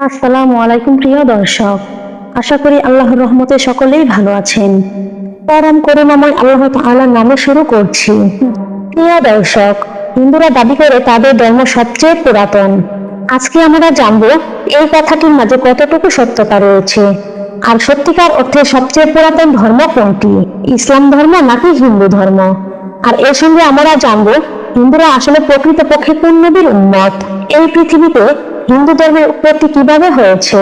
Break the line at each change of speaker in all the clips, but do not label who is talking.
আসসালামু আলাইকুম প্রিয় দর্শক। আশা করি আল্লাহর রহমতে সকলেই ভালো আছেন। পরম করুণাময় আল্লাহ তাআলার নামে শুরু করছি। প্রিয় দর্শক, হিন্দুরা দাবি করে তাদের ধর্ম সবচেয়ে পুরাতন। আজকে আমরা জানব, এই কথাটির মাঝে কতটুকু সত্যতা রয়েছে? আর সত্যিকার অর্থে সবচেয়ে পুরাতন ধর্ম কোনটি? ইসলাম ধর্ম নাকি হিন্দু ধর্ম? আর এর সঙ্গে আমরা জানব, হিন্দুরা আসলে প্রকৃতপক্ষে কোন নবীর উন্মত এই পৃথিবীতে হিন্দু ধর্মের উৎপত্তি কীভাবে হয়েছে?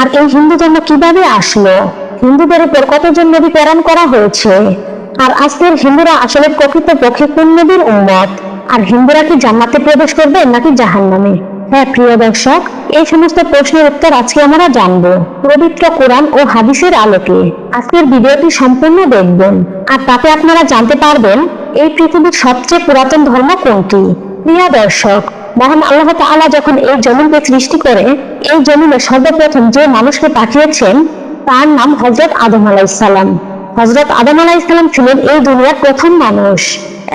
আর এই হিন্দু ধর্ম কীভাবে আসলো? হিন্দুদের উপর কতজন নবী প্রেরণ করা হয়েছে? আর আজকের হিন্দুরা আসলে প্রকৃত পক্ষে কোন নবীর উন্মত আর হিন্দুরা কি জান্নাতে প্রবেশ করবে নাকি জাহান্নামে? হ্যাঁ প্রিয় দর্শক, এই সমস্ত প্রশ্নের উত্তর আজকে আমরা জানব পবিত্র কোরআন ও হাদিসের আলোকে। আজকের ভিডিওটি সম্পূর্ণ দেখবেন। আর তাতে আপনারা জানতে পারবেন, এই পৃথিবীর সবচেয়ে পুরাতন ধর্ম কোনটি? প্রিয় দর্শক মহান আল্লাহ তাআলা যখন এই জমিনকে সৃষ্টি করে, এই জমিনে সর্বপ্রথম যে মানুষকে পাঠিয়েছেন, তার নাম হজরত আদম আলাইসাল্লাম হজরত আদম আলাইসাল্লাম ছিলেন এই দুনিয়ার প্রথম মানুষ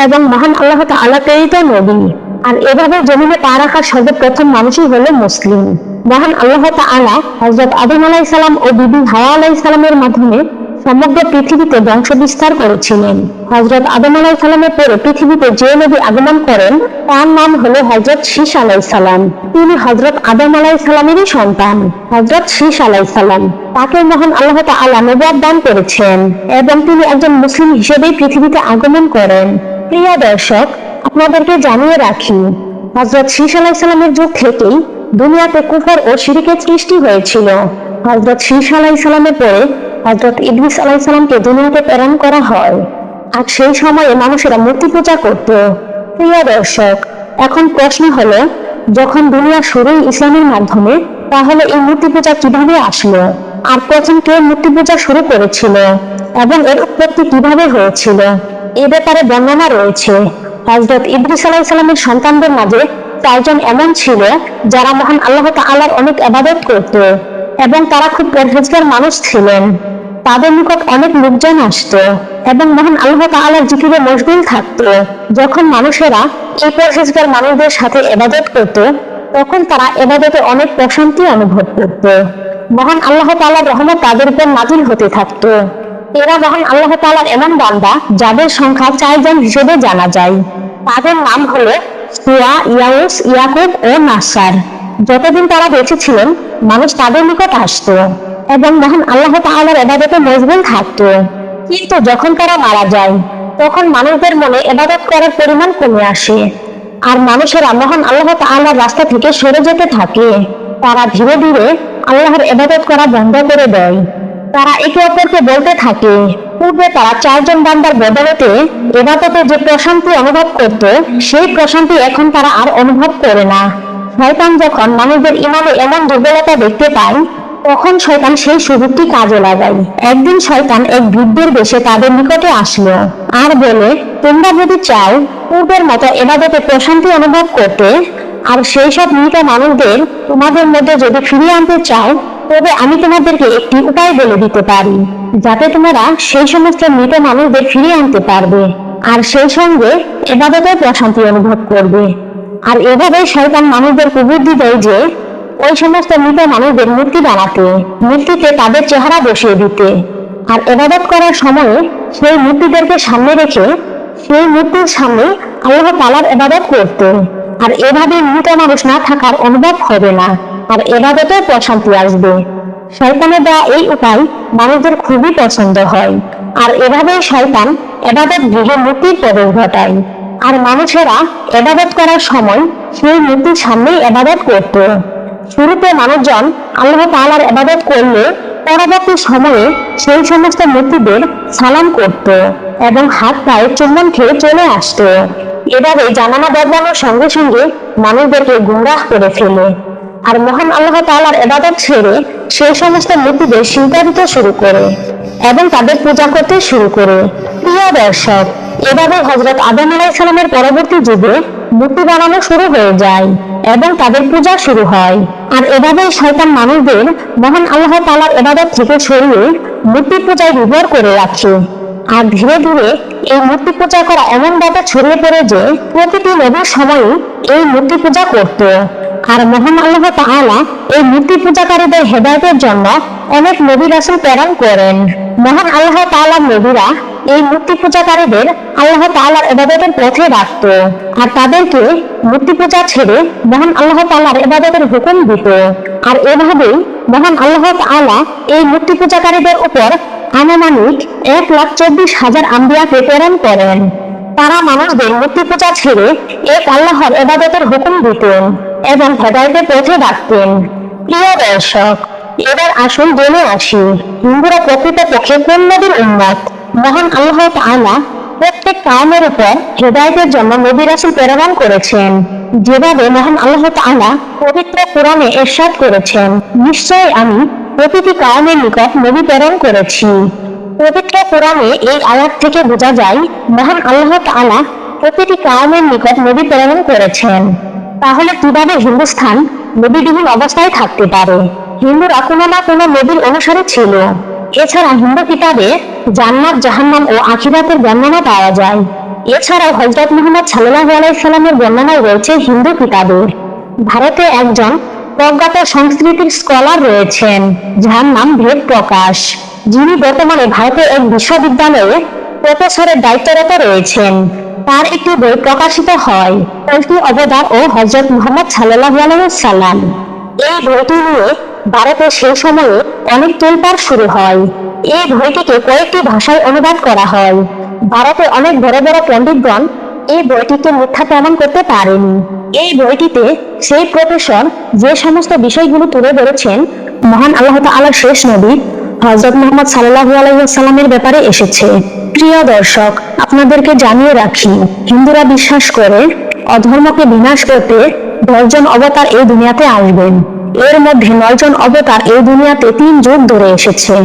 এবং মহান আল্লাহ তাআলা প্রেরিত নবী। আর এভাবে জমিনে পা রাখার সর্বপ্রথম মানুষই হলো মুসলিম। মহান আল্লাহ তাআলা হজরত আদম আলাইসাল্লাম ও বিবি হাওয়া আলাইসাল্লামের মাধ্যমে সমগ্র পৃথিবীতে বংশ বিস্তার করেছিলেন। হজরত আদম আলাই সালামের পরে পৃথিবীতে যে নবী আগমন করেন, তার নাম হলো হজরত শীষ আলাই সালাম। তিনি হজরত আদম আলাই সালামেরই সন্তান হজরত শীষ আলাই সালাম। তাকে মহান আল্লাহ তাআলা নবাব দান করেছেন এবং তিনি একজন মুসলিম হিসেবেই পৃথিবীতে আগমন করেন। প্রিয় দর্শক, আপনাদেরকে জানিয়ে রাখি হজরত শীষ আলাই সালামের যুগ থেকেই দুনিয়াতে কুফর ও শিরিকের সৃষ্টি হয়েছিল। হজরত শীষ আলাই সালামের পরে হজরত ইদ্রিস আলাই দুনিয়াতে প্রেরণ করা হয়। আর সেই সময়ে মানুষেরা মূর্তি পূজা করত। প্রিয় দর্শক, এখন প্রশ্ন হলো, যখন দুনিয়া শুরুই ইসলামের মাধ্যমে, তাহলে এই মূর্তি পূজা কীভাবে আসলো? আর প্রথম কে মূর্তি পূজা শুরু করেছিল? এবং এর উৎপত্তি কীভাবে হয়েছিল? এ ব্যাপারে বর্ণনা রয়েছে। হজরত ইদ্রিস আলাই সালামের সন্তানদের মাঝে চারজন এমন ছিল, যারা মহান আল্লাহ তাআলার অনেক আবাদত করত, এবং তারা খুব পরহেজগার মানুষ ছিলেন। তাদের নিকট অনেক লোকজন আসত এবং মহান আল্লাহ তাআলার জিকিরে মশগুল থাকত। যখন মানুষেরা এই পরহেজগার মানুষদের সাথে এবাদত করত, তখন তারা এবাদতে অনেক প্রশান্তি অনুভব করত। মহান আল্লাহ তাআলার রহমত তাদের উপর নাজিল হতে থাকত। এরা মহান আল্লাহ তাআলার এমন বান্দা যাদের সংখ্যা চারজন হিসেবে জানা যায়। তাদের নাম হলো সুয়া, ইয়াউস, ইয়াকুব ও নাসার। যতদিন তারা বেঁচে ছিলেন, মানুষ তাদের নিকট আসতো। এবং মহান আল্লাহ তাআলার এবাদতে মজবুল থাকতো। কিন্তু যখন তারা মারা যায়, তখন মানুষদের মনে এবাদত করার পরিমাণ কমে আসে। আর মানুষেরা মহান আল্লাহ তাআলার রাস্তা থেকে সরে যেতে থাকে। তারা ধীরে ধীরে আল্লাহর এবাদত করা বন্ধ করে দেয়। তারা একে অপরকে বলতে থাকে, পূর্বে তারা চারজন বান্দার বদলতে এবাদতে যে প্রশান্তি অনুভব করত, সেই প্রশান্তি এখন তারা আর অনুভব করে না। শয়তান যখন মানুষদের ইমানে এমন দুর্বলতা দেখতে পায় তখন শয়তান সেই সুযোগটি কাজে লাগায় একদিন শয়তান এক বৃদ্ধের বেশে তাদের নিকটে আসলো আর বলে, তোমরা যদি চাও, পূর্বের মতো এবাদতে প্রশান্তি অনুভব করতে, আর সেই সব মৃত মানুষদের তোমাদের মধ্যে যদি ফিরিয়ে আনতে চাও, তবে আমি তোমাদেরকে একটি উপায় বলে দিতে পারি, যাতে তোমরা সেই সমস্ত মৃত মানুষদের ফিরিয়ে আনতে পারবে, আর সেই সঙ্গে এবাদতে প্রশান্তি অনুভব করবে। আর এভাবে শয়তান মানুষদের কুবুদ্ধি দেয় যে ওই সমস্ত মৃত মানুষদের মূর্তি বানাতে, মূর্তিতে তাদের চেহারা বসিয়ে দিতে। আর এবাদত করার সময়ে সেই মূর্তিদেরকে সামনে রেখে সেই মূর্তির সামনে আল্লাহ তালার এবাদত করতে। আর এভাবে মৃত মানুষ না থাকার অনুভব হবে না, আর এবাদতে প্রশান্তি আসবে। শয়তানের দেওয়া এই উপায় মানুষদের খুবই পছন্দ হয়। আর এভাবে শয়তান এবাদত গৃহে মূর্তির প্রবেশ ঘটায়। আর মানুষেরা এবাদত করার সময় সেই মূর্তির সামনেই এবাদত করত। শুরুতে মানুষজন আল্লাহ তাআলার ইবাদত করলে পরবর্তী সময়ে সেই সমস্ত মূর্তিদের সালাম করত এবং হাত পায়ে চুম্বন খেয়ে চলে আসতো। এভাবে জানানা বদলানোর সঙ্গে সঙ্গে মানুষদেরকে গুমরাহ করে ফেলে। আর মহান আল্লাহ তাআলার ইবাদত ছেড়ে সেই সমস্ত মূর্তিদের চিন্তা দিতে শুরু করে এবং তাদের পূজা করতে শুরু করে। প্রিয় দর্শক, এভাবে হজরত আদম আলাইসালামের পরবর্তী যুগে মূর্তি বানানো শুরু হয়ে যায় এবং তাদের পূজা শুরু হয়। আর এভাবেই শয়তান মানুষদের মহান আল্লাহ তাআলার ইবাদত থেকে সরিয়ে মূর্তি পূজায় বিভর করে রাখে। আর ধীরে ধীরে এই মূর্তি পূজা করা এমন ব্যাপার ছড়িয়ে পড়ে যে প্রতিটি নবীর সময়ে এই মূর্তি পূজা করত। আর মহান আল্লাহ তাআলা এই মূর্তি পূজাকারীদের হেদায়েতের জন্য অনেক নবী রাসূল প্রেরণ করেন। মহান আল্লাহ তাআলার নবীরা এই মূর্তি পূজাকারীদের আল্লাহ তাআলার ইবাদতের পথে রাখত আর তাদেরকে মূর্তি পূজা ছেড়ে মহান আল্লাহ তাআলার ইবাদতের হুকুম দিত। আর এভাবেই মহান আল্লাহ তাআলা এই মূর্তি পূজাকারীদের উপর আনুমানিক এক লাখ চব্বিশ হাজার আম্বিয়াকে প্রেরণ করেন। তারা মানুষদের মূর্তি পূজা ছেড়ে এক আল্লাহর এবাদতের হুকুম দিতেন এবং হেদায়তের পথে ডাকতেন। প্রিয় দর্শক, এবার আসুন জেনে আসি হিন্দুরা প্রকৃতপক্ষে কোন নবীর উন্মত মহান আল্লাহ তাআলা প্রত্যেক কামের উপর হেদায়তের জন্য নবী রাসূল প্রেরণ করেছেন। যেভাবে মহান আল্লাহ তাআলা পবিত্র কোরআনে এরশাদ করেছেন নিশ্চয় আমি প্রতিটি কামের নিকট নবী প্রেরণ করেছি। পবিত্র কোরআনে এই আয়াত থেকে বোঝা যায়, মহান আল্লাহ তাআলা প্রতিটি কাউমের নিকট নবী প্রেরণ করেছেন। তাহলে কীভাবে হিন্দুস্থান নবীবিহীন অবস্থায় থাকতে পারে? হিন্দুরা কোনো না কোনো নবীর অনুসারে ছিল। এছাড়া হিন্দু কিতাবে জান্নাত, জাহান্নাম ও আখিরাতের বর্ণনা পাওয়া যায়। এছাড়াও হজরত মোহাম্মদ সাল্লাল্লাহু আলাইহি সাল্লামের বর্ণনায় রয়েছে হিন্দু কিতাবে ভারতে একজন প্রজ্ঞাত সংস্কৃতির স্কলার রয়েছেন, যার নাম ভেদ প্রকাশ। যিনি বর্তমানে ভারতের এক বিশ্ববিদ্যালয়ে প্রফেসরের দায়িত্বরত রয়েছেন। তার একটি বই প্রকাশিত হয় অবদার ও হজরত মোহাম্মদ সাল্লাহ সাল্লাম। এই বইটি নিয়ে ভারতে সেই সময়ে অনেক তোলপাড় শুরু হয়। এই বইটিকে কয়েকটি ভাষায় অনুবাদ করা হয়। ভারতে অনেক বড় বড় পণ্ডিতগণ এই বইটিকে মিথ্যা প্রমাণ করতে পারেনি। এই বইটিতে সেই প্রফেসর যে সমস্ত বিষয়গুলো তুলে ধরেছেন, মহান আল্লাহ তাআলার শেষ নবী হযরত মুহাম্মদ সাল্লাল্লাহু আলাইহি ওয়াসাল্লামের ব্যাপারে এসেছে। প্রিয় দর্শক, আপনাদেরকে জানিয়ে রাখি, হিন্দুরা বিশ্বাস করে অধর্মকে বিনাশ করতে দশজন অবতার এই দুনিয়াতে আসবেন। এর মধ্যে নয়জন অবতার এই দুনিয়াতে তিন যুগ ধরে এসেছে।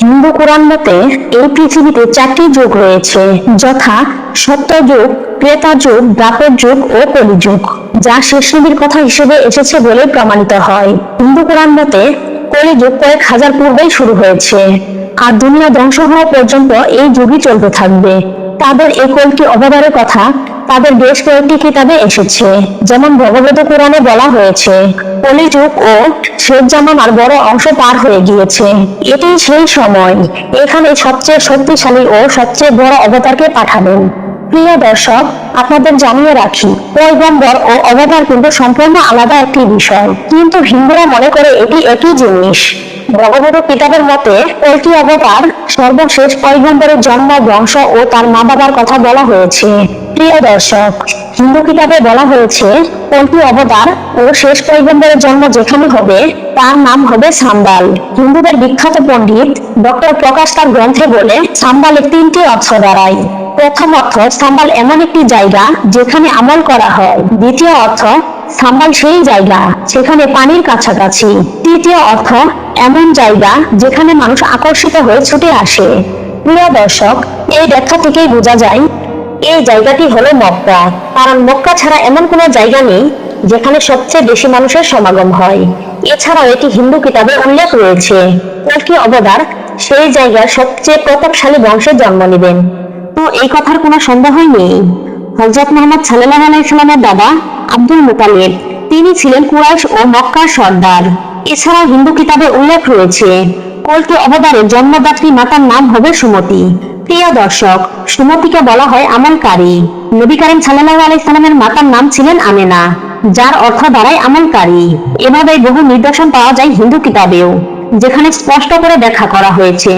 হিন্দু কোরআন মতে এই পৃথিবীতে চারটি যুগ রয়েছে, যথা সত্যযুগ ক্রেতা যুগ দ্বাপর যুগ ও কলিযুগ, যা শেষ নবীর কথা হিসেবে এসেছে বলে প্রমাণিত হয়। হিন্দু কোরআন মতে কলিযুগ কয়েক হাজার পূর্বেই শুরু হয়েছে আর দুনিয়া ধ্বংস হওয়া পর্যন্ত এই যুগই চলতে থাকবে। তাদের এই কলকি অবতারের কথা তাদের বেশ কয়েকটি কিতাবে এসেছে, যেমন ভগবত কোরআনে বলা হয়েছে, কলিযুগ ও শেখ জামানার বড় অংশ পার হয়ে গিয়েছে। এটি সেই সময়, এখানে সবচেয়ে শক্তিশালী ও সবচেয়ে বড় অবতারকে পাঠাবেন। প্রিয় দর্শক, আপনাদের জানিয়ে রাখি, পয়গম্বর ও অবতার কিন্তু সম্পূর্ণ আলাদা একটি বিষয়। কিন্তু হিন্দুরা মনে করে এটি একই জিনিস। ভগবত কিতাবের মতে কল্কি অবতার সর্বশেষ পয়গম্বরের জন্ম, বংশ ও তার মা বাবার কথা বলা হয়েছে। প্রিয় দর্শক, হিন্দু কিতাবে বলা হয়েছে কল্কি অবতার ও শেষ পয়গম্বরের জন্ম যেখানে হবে, তার নাম হবে সাম্বাল। হিন্দুদের বিখ্যাত পণ্ডিত ডক্টর প্রকাশ তার গ্রন্থে বলে সাম্বালের তিনটি অর্থ দাঁড়ায় প্রথম অর্থ, সাম্বাল এমন একটি জায়গা যেখানে আমল করা হয়। দ্বিতীয় অর্থ, সাম্বাল সেই জায়গা সেখানে পানির কাছাকাছি। তৃতীয় অর্থ, এমন জায়গা যেখানে মানুষ আকর্ষিত হয়ে ছুটে আসে। প্রিয় দর্শক, এই ব্যাখ্যা থেকেই বোঝা যায়, এই জায়গাটি হলো মক্কা। কারণ মক্কা ছাড়া এমন কোনো জায়গা নেই যেখানে সবচেয়ে বেশি মানুষের সমাগম হয়। এছাড়াও এটি হিন্দু কিতাবে উল্লেখ রয়েছে। কল্কি অবতার সেই জায়গার সবচেয়ে প্রতাপশালী বংশে জন্ম নেবেন। তো এই কথার কোনো সন্দেহই নেই। হযরত মুহাম্মদ সাল্লাল্লাহু আলাইহি সাল্লামের দাদা আব্দুল মুতালিব, তিনি ছিলেন কুরাইশ ও মক্কার সর্দার। এছাড়াও হিন্দু কিতাবে উল্লেখ রয়েছে, কল্কি অবতারের জন্মদাত্রী মাতার নাম হবে সুমতি। প্রিয় দর্শক, সুমতিকে বলা হয় আমলকারী। নবী করিম সাল্লাল্লাহু আলাইহি সাল্লামের মাতার নাম ছিলেন আমেনা, যার অর্থ দাঁড়ায় আমলকারী। এভাবে বহু নিদর্শন পাওয়া যায় হিন্দু কিতাবেও, যেখানে স্পষ্ট করে ব্যাখ্যা করা হয়েছে।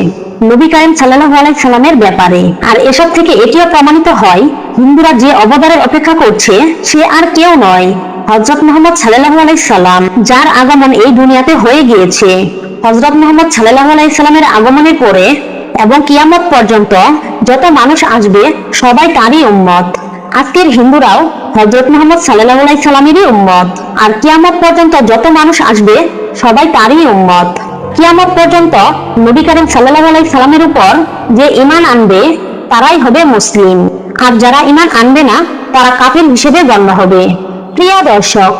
নবী সাল্লাল্লাহু আলাইহি সাল্লামের ব্যাপারে। আর এসব থেকে এটিও প্রমাণিত হয়, হিন্দুরা যে অবতারের অপেক্ষা করছে, সে আর কেউ নয়। হযরত মুহাম্মদ আলাইহি সাল্লাম, যার আগমন এই দুনিয়াতে হয়ে গিয়েছে। হযরত মুহাম্মদ আলাইহি সাল্লামের আগমনের পরে এবং কিয়ামত পর্যন্ত যত মানুষ আসবে, সবাই তারই উম্মত। আজকের হিন্দুরাও হযরত মুহাম্মদ আলাইহি সাল্লামেরই উম্মত। আর কিয়ামত পর্যন্ত যত মানুষ আসবে, সবাই তারই উম্মত। কিয়ামত পর্যন্ত নবী করিম সাল্লাল্লাহু আলাইহি সাল্লামের উপর যে ঈমান আনবে, তারাই হবে মুসলিম। আর যারা ঈমান আনবে না, তারা কাফির হিসেবে গণ্য হবে। প্রিয় দর্শক,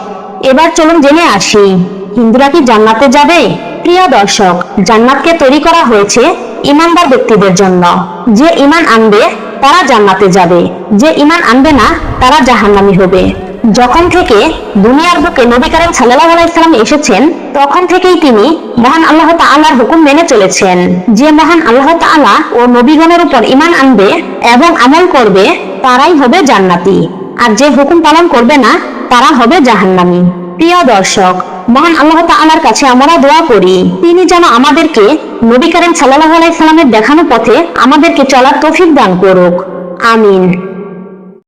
এবার চলুন জেনে আসি, হিন্দুরা কি জান্নাতে যাবে? প্রিয় দর্শক, জান্নাতকে তৈরি করা হয়েছে ইমানদার ব্যক্তিদের জন্য। যে ঈমান আনবে, তারা জান্নাতে যাবে। যে ঈমান আনবে না, তারা জাহান্নামী হবে। যখন থেকে দুনিয়ার বুকে নবী করিম সাল্লাল্লাহু আলাইহি সাল্লাম এসেছেন, তখন থেকেই তিনি মহান আল্লাহ তাআলার হুকুম মেনে চলেছেন। যে মহান আল্লাহ তাআলা ও নবীগণের উপর ঈমান আনবে এবং আমল করবে, তারাই হবে জান্নাতি। আর যে হুকুম পালন করবে না, তারা হবে জাহান্নামী। প্রিয় দর্শক, মহান আল্লাহ তাআলার কাছে আমরা দোয়া করি, তিনি যেন আমাদেরকে নবী করিম সাল্লাল্লাহু আলাইহি সাল্লামের দেখানো পথে আমাদেরকে চলার তৌফিক দান করুক। আমিন।